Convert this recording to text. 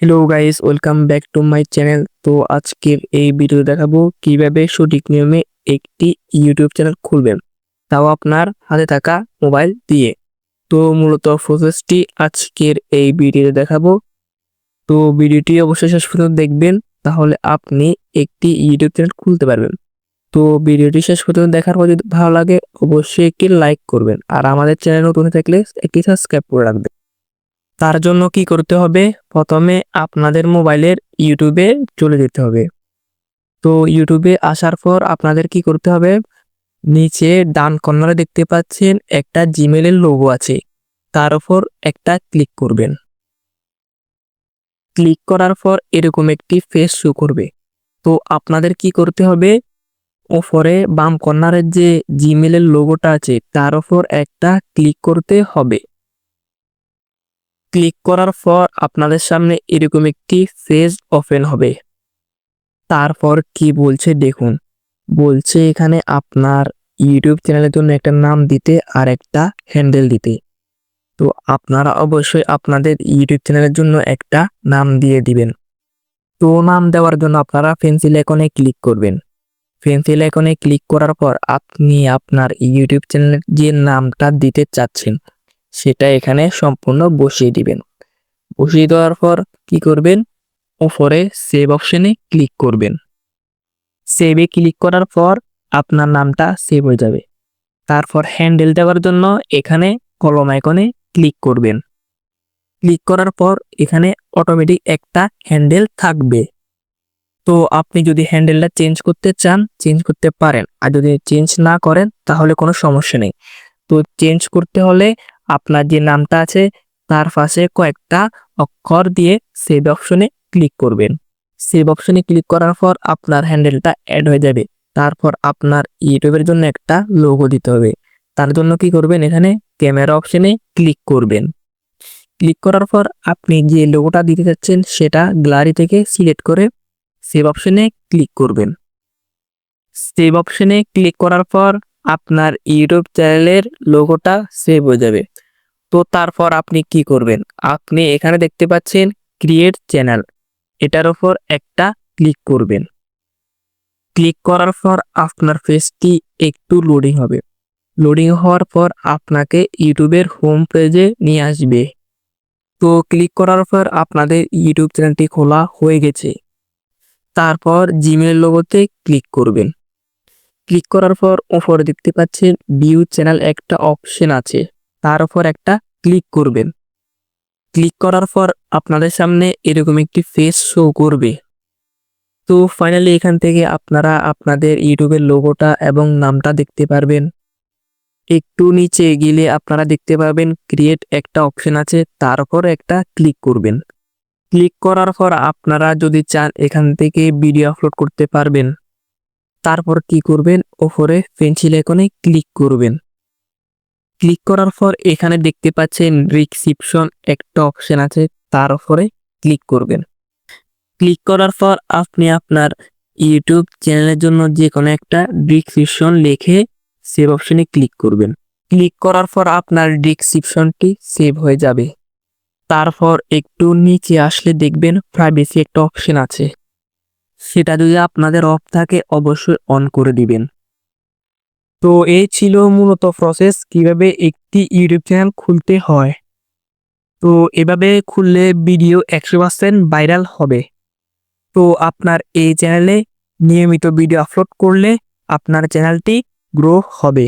Hello guys welcome back to my channel তো আজকের এই ভিডিও দেখাবো কীভাবে সঠিক নিয়মে একটি ইউটিউব চ্যানেল খুলবেন। তাও আপনার হাতে থাকা মোবাইল দিয়ে। তো মূলত প্রসেসটি আজকের এই ভিডিওতে দেখাবো। তো ভিডিওটি অবশ্যই শেষ পর্যন্ত দেখবেন, তাহলে আপনি একটি ইউটিউব চ্যানেল খুলতে পারবেন। তো ভিডিওটি শেষ পর্যন্ত দেখার পর যদি ভালো লাগে, অবশ্যই একটি লাইক করবেন। আর আমাদের চ্যানেল নতুন থাকলে একটি সাবস্ক্রাইব করে রাখবেন। তার জন্য কি করতে হবে? প্রথমে আপনাদের মোবাইলের ইউটিউবে চলে যেতে হবে। তো ইউটিউবে আসার পর আপনাদের কি করতে হবে? নিচে ডান কর্নারে দেখতে পাচ্ছেন একটা জিমেলের লোগো আছে। তার উপর একটা ক্লিক করবেন। ক্লিক করার পর এরকম একটি ফেস শো করবে। তো আপনাদের কি করতে হবে? ওপরে বাম কর্নারের যে জিমেলের লোগোটা আছে, তার উপর একটা ক্লিক করতে হবে। ক্লিক করার পর আপনাদের সামনে এরকম একটি পেজ ওপেন হবে। তারপর কি বলছে দেখুন। বলছে এখানে আপনার ইউটিউব চ্যানেলের জন্য একটা নাম দিতে আর একটা হ্যান্ডেল দিতে। তো আপনারা অবশ্যই আপনাদের ইউটিউব চ্যানেলের জন্য একটা নাম দিয়ে দিবেন। তো নাম দেওয়ার জন্য আপনারা পেন্সিল আইকনে ক্লিক করবেন। পেন্সিল আইকনে ক্লিক করার পর আপনি আপনার ইউটিউব চ্যানেলের যে নামটা দিতে চাচ্ছেন সেটা এখানে সম্পূর্ণ বসিয়ে দিবেন। বসিয়ে দেওয়ার পর কি করবেন? ওপরে সেভ অপশনে ক্লিক করবেন। সেভে ক্লিক করার পর আপনার নামটা সেভ হয়ে যাবে। তারপর হ্যান্ডেল দেওয়ার জন্য এখানে কলম আইকনে ক্লিক করবেন। ক্লিক করার পর এখানে অটোমেটিক একটা হ্যান্ডেল থাকবে। তো আপনি যদি হ্যান্ডেলটা চেঞ্জ করতে চান চেঞ্জ করতে পারেন। আর যদি চেঞ্জ না করেন, তাহলে কোনো সমস্যা নেই। তো চেঞ্জ করতে হলে আপনার যে নামটা আছে, তার পাশে কয়েকটা অক্ষর দিয়ে সেভ অপশনে ক্লিক করবেন। সেভ অপশনে ক্লিক করার পর আপনার হ্যান্ডেলটা অ্যাড হয়ে যাবে। তারপর আপনার ইউটিউবের জন্য একটা লোগো দিতে হবে। তার জন্য কি করবেন? এখানে ক্যামেরা অপশনে ক্লিক করবেন। ক্লিক করার পর আপনি যে লোগোটা দিতে চাচ্ছেন সেটা গ্যালারি থেকে সিলেক্ট করে সেভ অপশনে ক্লিক করবেন। সেভ অপশনে ক্লিক করার পর আপনার ইউটিউব চ্যানেলের লোগোটা সেভ হয়ে যাবে। তো তারপর আপনি কি করবেন? আপনি এখানে দেখতে পাচ্ছেন ক্রিয়েট চ্যানেল এটার উপর একটা ক্লিক করবেন। ক্লিক করার পর আপনার ফেসটি একটু লোডিং হবে। লোডিং হওয়ার পর আপনাকে ইউটিউবের হোম পেজে নিয়ে আসবে। তো ক্লিক করার পর আপনাদের ইউটিউব চ্যানেলটি খোলা হয়ে গেছে। তারপর জিমেল লোগোতে ক্লিক করবেন। ক্লিক করার পর ওপরে দেখতে পাচ্ছেন ভিউ চ্যানেল একটা অপশন আছে। তার উপর একটা ক্লিক করবেন। ক্লিক করার পর আপনাদের সামনে এরকম একটি ফেস শো করবে। তো ফাইনালি এখান থেকে আপনারা আপনাদের ইউটিউবের লোগোটা এবং নামটা দেখতে পারবেন। একটু নিচে গেলে আপনারা দেখতে পাবেন ক্রিয়েট একটা অপশন আছে, তার উপর একটা ক্লিক করবেন। ক্লিক করার পর আপনারা যদি চান এখান থেকে ভিডিও আপলোড করতে পারবেন। তারপর কি করবেন? ওপরে পেন্সিল আইকনে ক্লিক করবেন। ক্লিক করার পর এখানে দেখতে পাচ্ছেন রিসিপশন একটা অপশন আছে, তার উপরে ক্লিক করবেন। ক্লিক করার পর আপনি আপনার ইউটিউব চ্যানেলের জন্য যে কোনো একটা ডিসক্রিপশন লিখে সেভ অপশনে ক্লিক করবেন। ক্লিক করার পর আপনার ডিসক্রিপশনটি সেভ হয়ে যাবে। তারপর একটু নিচে আসলে দেখবেন প্রাইভেসি একটা অপশন আছে। সেটা যদি আপনাদের অফ থাকে, অবশ্যই অন করে দিবেন। তো এই ছিল মূলত প্রসেস কীভাবে একটি ইউটিউব চ্যানেল খুলতে হয়। তো এভাবে খুললে ভিডিও একশো পার্সেন্ট ভাইরাল হবে। তো আপনার এই চ্যানেলে নিয়মিত ভিডিও আপলোড করলে আপনার চ্যানেলটি গ্রো হবে।